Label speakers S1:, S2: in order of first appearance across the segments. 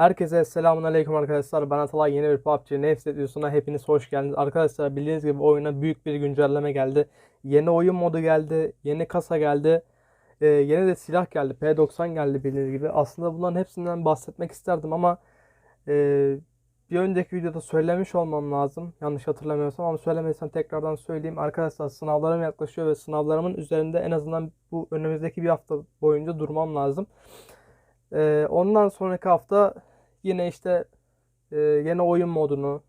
S1: Herkese selamun aleyküm arkadaşlar. Ben Atalay yeni bir PUBG Nefs videosuna hepiniz hoş geldiniz. Arkadaşlar bildiğiniz gibi oyuna büyük bir güncelleme geldi. Yeni oyun modu geldi. Yeni kasa geldi. Ee, yeni de silah geldi. P90 geldi bildiğiniz gibi. Aslında bunların hepsinden bahsetmek isterdim ama e, bir önceki videoda söylemiş olmam lazım. Yanlış hatırlamıyorsam ama söylemediysem tekrardan söyleyeyim. Arkadaşlar sınavlarım yaklaşıyor ve sınavlarımın üzerinde en azından bu önümüzdeki bir hafta boyunca durmam lazım. Ee, ondan sonraki hafta yine işte e, yeni oyun modunu,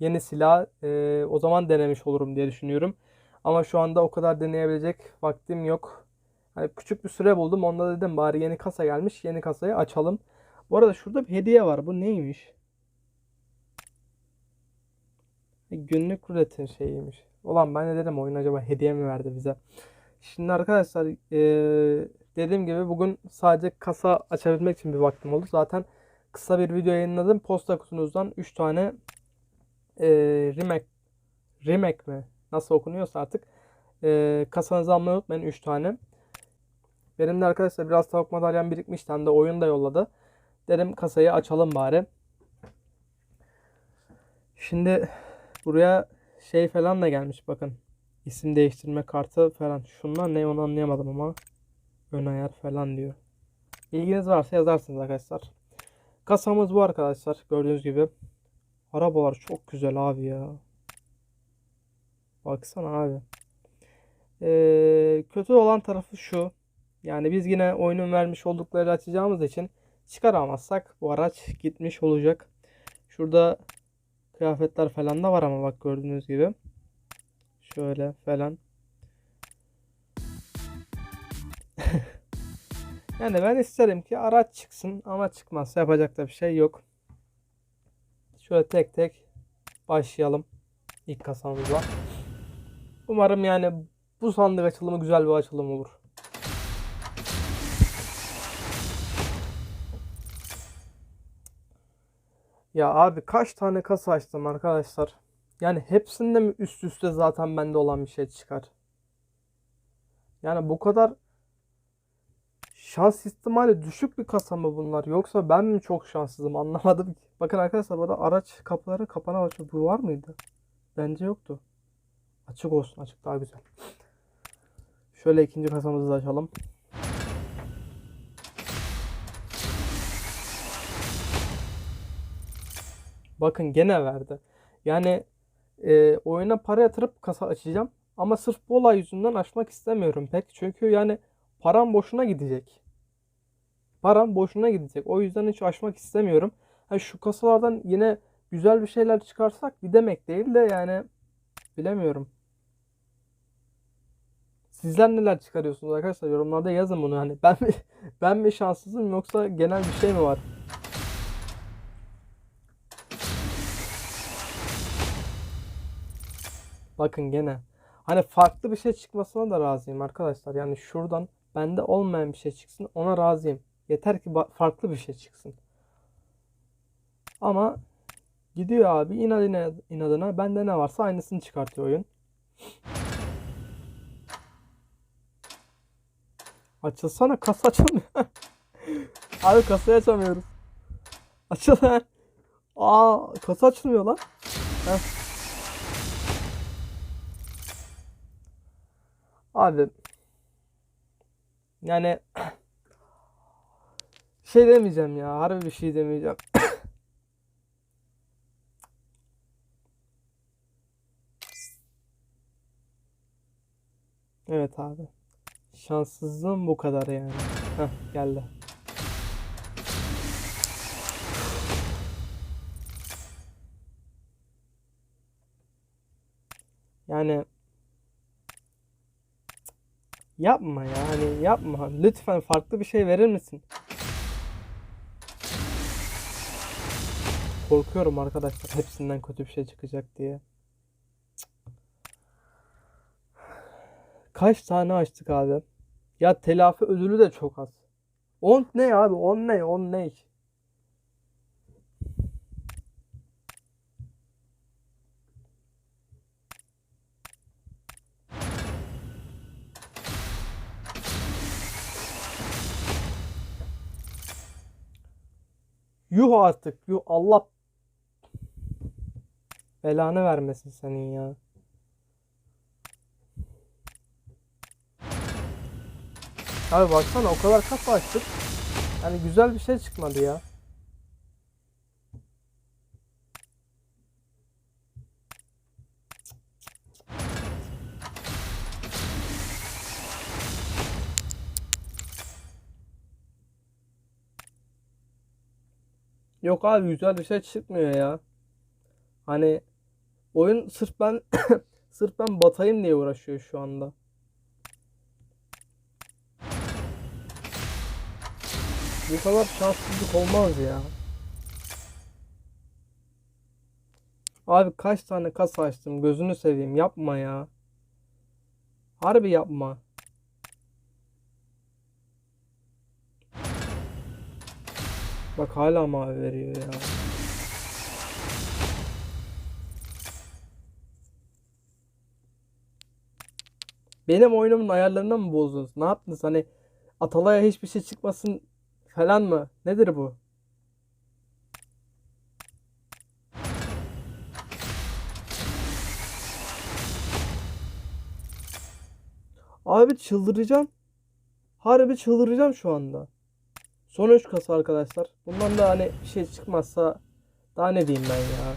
S1: yeni silah e, o zaman denemiş olurum diye düşünüyorum. Ama şu anda o kadar deneyebilecek vaktim yok. Hani küçük bir süre buldum. Onda dedim bari yeni kasa gelmiş. Yeni kasayı açalım. Bu arada şurada bir hediye var. Bu neymiş? Günlük ruletin şeyiymiş. Ulan ben de dedim oyun acaba hediye mi verdi bize? Şimdi arkadaşlar eee, dediğim gibi bugün sadece kasa açabilmek için bir vaktim oldu. Zaten kısa bir video yayınladım. Posta kutunuzdan 3 tane eee Rimac Rimac mi? Nasıl okunuyorsa artık eee kasanızı almayı unutmayın 3 tane. Benim de arkadaşlar biraz tavuk madalyam birikmişti. Hem de oyun da yolladı. Dedim kasayı açalım bari. Şimdi buraya şey falan da gelmiş bakın. İsim değiştirme kartı falan. Şunlar ne onu anlayamadım ama. Ön ayar falan diyor. İlginiz varsa yazarsınız arkadaşlar. Kasamız bu arkadaşlar. Gördüğünüz gibi. Arabalar çok güzel abi ya. Baksana abi. Ee, kötü olan tarafı şu. Yani biz yine oyunun vermiş oldukları açacağımız için çıkaramazsak bu araç gitmiş olacak. Şurada kıyafetler falan da var ama bak gördüğünüz gibi. Şöyle falan. Yani ben isterim ki araç çıksın ama çıkmazsa yapacak da bir şey yok. Şöyle tek tek başlayalım ilk kasamızla. Umarım yani bu sandık açılımı güzel bir açılım olur. Ya abi kaç tane kasa açtım arkadaşlar. Yani hepsinde mi üst üste zaten bende olan bir şey çıkar? Yani bu kadar şans ihtimali düşük bir kasa mı bunlar? Yoksa ben mi çok şanssızım anlamadım ki. Bakın arkadaşlar burada araç kapıları kapana açıyor. Bu var mıydı? Bence yoktu. Açık olsun. Açık daha güzel. Şöyle ikinci kasamızı da açalım. Bakın gene verdi. Yani e, oyuna para yatırıp kasa açacağım. Ama sırf bu olay yüzünden açmak istemiyorum pek. Çünkü yani param boşuna gidecek. Param boşuna gidecek. O yüzden hiç açmak istemiyorum. Ha, şu kasalardan yine güzel bir şeyler çıkarsak bir demek değil de yani bilemiyorum. Sizler neler çıkarıyorsunuz arkadaşlar? Yorumlarda yazın bunu. Hani ben mi ben mi şanssızım yoksa genel bir şey mi var? Bakın gene. Hani farklı bir şey çıkmasına da razıyım arkadaşlar. Yani şuradan bende olmayan bir şey çıksın ona razıyım. Yeter ki farklı bir şey çıksın. Ama gidiyor abi inadına, inadına bende ne varsa aynısını çıkartıyor oyun. Açılsana kasa açılmıyor. Abi kasayı açamıyoruz. Açıl lan. Aa kasa açılmıyor lan. Heh. Abi yani şey demeyeceğim ya harbi bir şey demeyeceğim. Evet abi. Şanssızlığım bu kadar yani. Heh geldi. Yani Yapma ya hani yapma. Lütfen farklı bir şey verir misin? Korkuyorum arkadaşlar hepsinden kötü bir şey çıkacak diye. Kaç tane açtık abi? Ya telafi ödülü de çok az. 10 ne abi? 10 ne? 10 ne? Yuh artık. Yuh Allah belanı vermesin senin ya. Abi baksana o kadar kafa açtık. Yani güzel bir şey çıkmadı ya. Yok abi güzel bir şey çıkmıyor ya. Hani oyun sırf ben sırf ben batayım diye uğraşıyor şu anda. Bu kadar şanssızlık olmaz ya. Abi kaç tane kasa açtım gözünü seveyim yapma ya. Harbi yapma. Bak hala mavi veriyor ya. Benim oyunumun ayarlarını mı bozdunuz? Ne yaptınız? Hani Atalay'a hiçbir şey çıkmasın falan mı? Nedir bu? Abi çıldıracağım. Harbi çıldıracağım şu anda. Son 3 kasa arkadaşlar. Bundan da hani bir şey çıkmazsa daha ne diyeyim ben ya.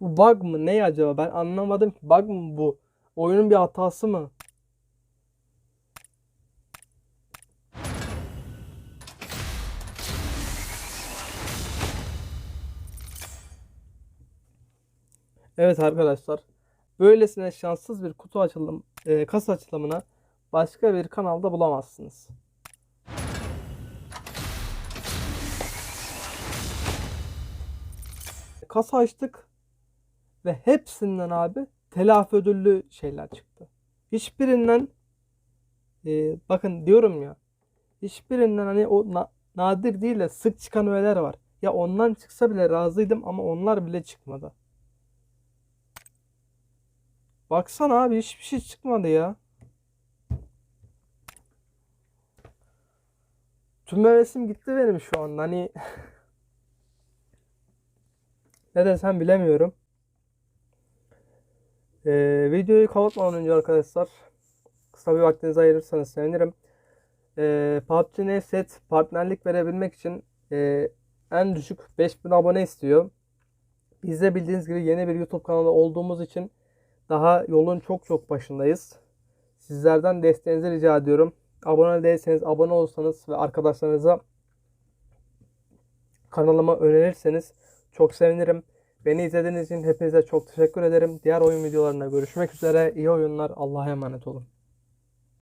S1: Bu bug mı? Ne acaba? Ben anlamadım ki. Bug mı bu? Oyunun bir hatası mı? Evet arkadaşlar. Böylesine şanssız bir kutu açılım, e, kasa açılımına başka bir kanalda bulamazsınız. Kasa açtık ve hepsinden abi telafi ödüllü şeyler çıktı. Hiçbirinden e, bakın diyorum ya hiçbirinden hani o na- nadir değil de sık çıkan öğeler var. Ya ondan çıksa bile razıydım ama onlar bile çıkmadı. Baksana abi hiçbir şey çıkmadı ya. Tüm hevesim gitti benim şu an. Hani ne desem bilemiyorum. Ee, videoyu kapatmadan önce arkadaşlar kısa bir vaktinizi ayırırsanız sevinirim. Ee, PUBG Netset partnerlik verebilmek için e, en düşük 5000 abone istiyor. Biz de bildiğiniz gibi yeni bir YouTube kanalı olduğumuz için daha yolun çok çok başındayız. Sizlerden desteğinizi rica ediyorum. Abone değilseniz abone olursanız ve arkadaşlarınıza kanalıma önerirseniz çok sevinirim. Beni izlediğiniz için hepinize çok teşekkür ederim. Diğer oyun videolarında görüşmek üzere. İyi oyunlar. Allah'a emanet olun.